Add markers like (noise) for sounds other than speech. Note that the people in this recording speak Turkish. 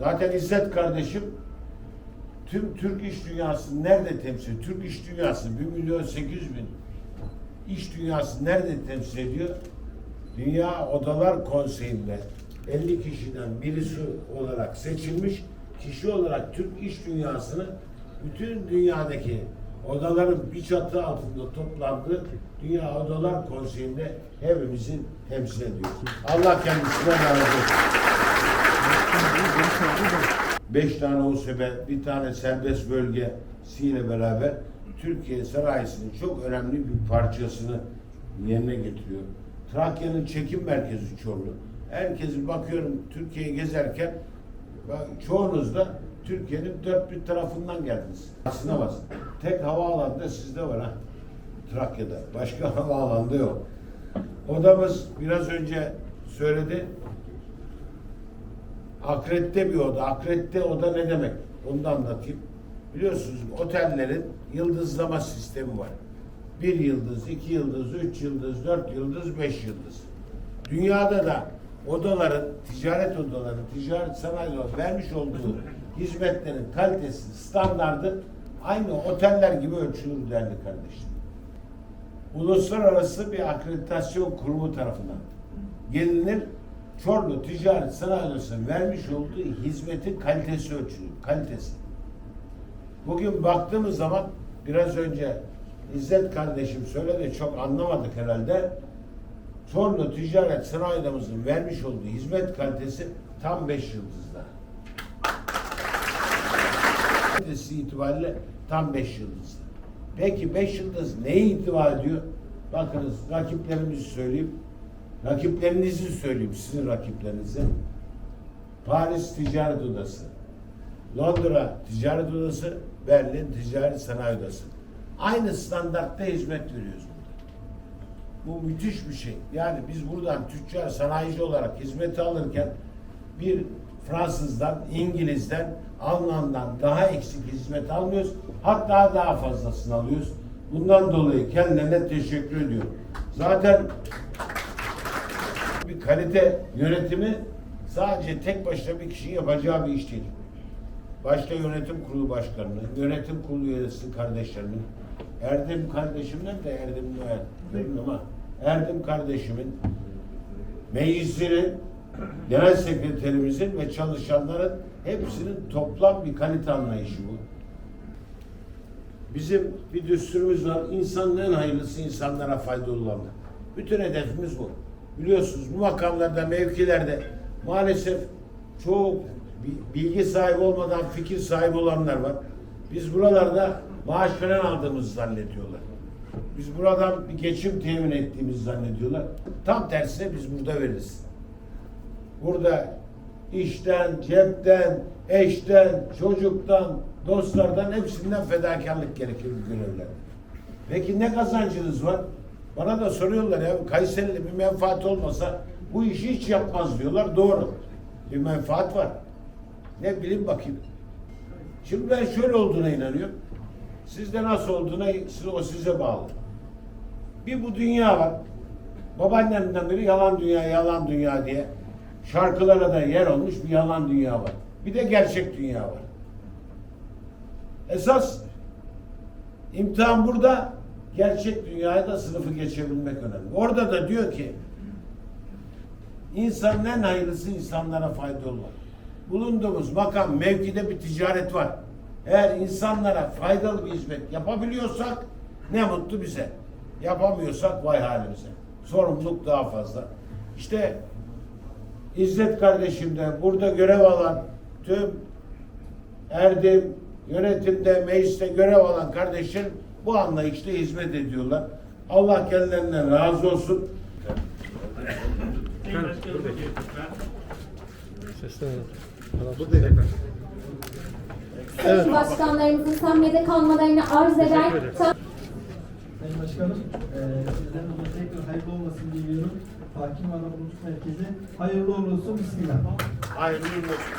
Zaten İzzet kardeşim tüm Türk iş dünyasını nerede temsil ediyor? Türk iş dünyası 1 milyon 800 bin iş dünyası nerede temsil ediyor? Dünya Odalar Konseyi'nde 50 kişiden birisi olarak seçilmiş kişi olarak Türk iş dünyasını bütün dünyadaki odaların bir çatı altında toplandığı Dünya Odalar Konseyi'nde hepimizi temsil ediyor. Allah kendisine razı olsun. Beş tane OSB, bir tane serbest bölgesiyle beraber Türkiye sanayisinin çok önemli bir parçasını yerine getiriyor. Trakya'nın çekim merkezi Çorlu. Herkesi bakıyorum Türkiye'yi gezerken çoğunuz da Türkiye'nin dört bir tarafından geldiniz. Aslına bas. Tek havaalanı da sizde var ha. Trakya'da. Başka (laughs) havaalanında yok. Odamız biraz önce söyledi. Akredite bir oda. Akredite oda ne demek? Onu da anlatayım. Biliyorsunuz otellerin yıldızlama sistemi var. Bir yıldız, iki yıldız, üç yıldız, dört yıldız, beş yıldız. Dünyada da odaların, ticaret odaların, ticaret sanayi vermiş olduğu hizmetlerin kalitesi, standardı aynı oteller gibi ölçülür değerli kardeşim. Uluslararası bir akreditasyon kurumu tarafından gelinir. Çorlu Ticaret Sanayi vermiş olduğu hizmetin kalitesi ölçülür. Kalitesi. Bugün baktığımız zaman biraz önce İzzet kardeşim söyledi çok anlamadık herhalde. Çorlu Ticaret Sanayi vermiş olduğu hizmet kalitesi tam 5 yıldızda. Kalitesi itibariyle tam 5 yıldızda. Peki 5 yıldız neye itibar ediyor? Bakınız rakiplerimizi söyleyeyim. Rakiplerinizi söyleyeyim, sizin rakiplerinizi. Paris Ticaret Odası, Londra Ticaret Odası, Berlin Ticaret Sanayi Odası. Aynı standartta hizmet veriyoruz burada. Bu müthiş bir şey. Yani biz buradan tüccar, sanayici olarak hizmeti alırken bir Fransızdan, İngiliz'den, Alman'dan daha eksik hizmet almıyoruz. Hatta daha fazlasını alıyoruz. Bundan dolayı kendilerine teşekkür ediyorum. Zaten bir kalite yönetimi sadece tek başına bir kişinin yapacağı bir iş değil. Başta yönetim kurulu başkanının, yönetim kurulu üyesi kardeşlerinin, Erdem kardeşimden de Erdem bilmiyorum ama Erdem kardeşimin, meclisinin, genel sekreterimizin ve çalışanların hepsinin toplam bir kalite anlayışı bu. Bizim bir düsturumuz var. İnsanın en hayırlısı insanlara faydalı olanlar. Bütün hedefimiz bu. Biliyorsunuz bu makamlarda, mevkilerde maalesef çok bi- bilgi sahibi olmadan fikir sahibi olanlar var. Biz buralarda maaş falan aldığımızı zannediyorlar. Biz buradan bir geçim temin ettiğimizi zannediyorlar. Tam tersine biz burada veririz. Burada işten, cepten, eşten, çocuktan, dostlardan hepsinden fedakarlık gerekir bu görevlerde. Peki ne kazancınız var? Bana da soruyorlar ya Kayseri'li bir menfaat olmasa bu işi hiç yapmaz diyorlar. Doğru. Bir menfaat var. Ne bileyim bakayım. Şimdi ben şöyle olduğuna inanıyorum. Sizde nasıl olduğuna o size bağlı. Bir bu dünya var. Babaannemden beri yalan dünya, yalan dünya diye şarkılara da yer olmuş bir yalan dünya var. Bir de gerçek dünya var. Esas imtihan burada gerçek dünyaya da sınıfı geçebilmek önemli. Orada da diyor ki insanın en hayırlısı insanlara faydalı olmak. Bulunduğumuz makam, mevkide bir ticaret var. Eğer insanlara faydalı bir hizmet yapabiliyorsak ne mutlu bize. Yapamıyorsak vay halimize. Sorumluluk daha fazla. İşte İzzet kardeşimden burada görev alan tüm Erdim yönetimde, mecliste görev alan kardeşlerim bu anlayışla hizmet ediyorlar. Allah kendilerinden razı olsun. Sayın Başkanlarımızın sahnede kalmalarını arz eder. Sayın Başkanım, eee sizden dolayı tekrar hayırlı olmasın diliyorum. Hakim ve Anadolu Merkezi hayırlı uğurlu olsun. Bismillah. Hayırlı uğurlu olsun.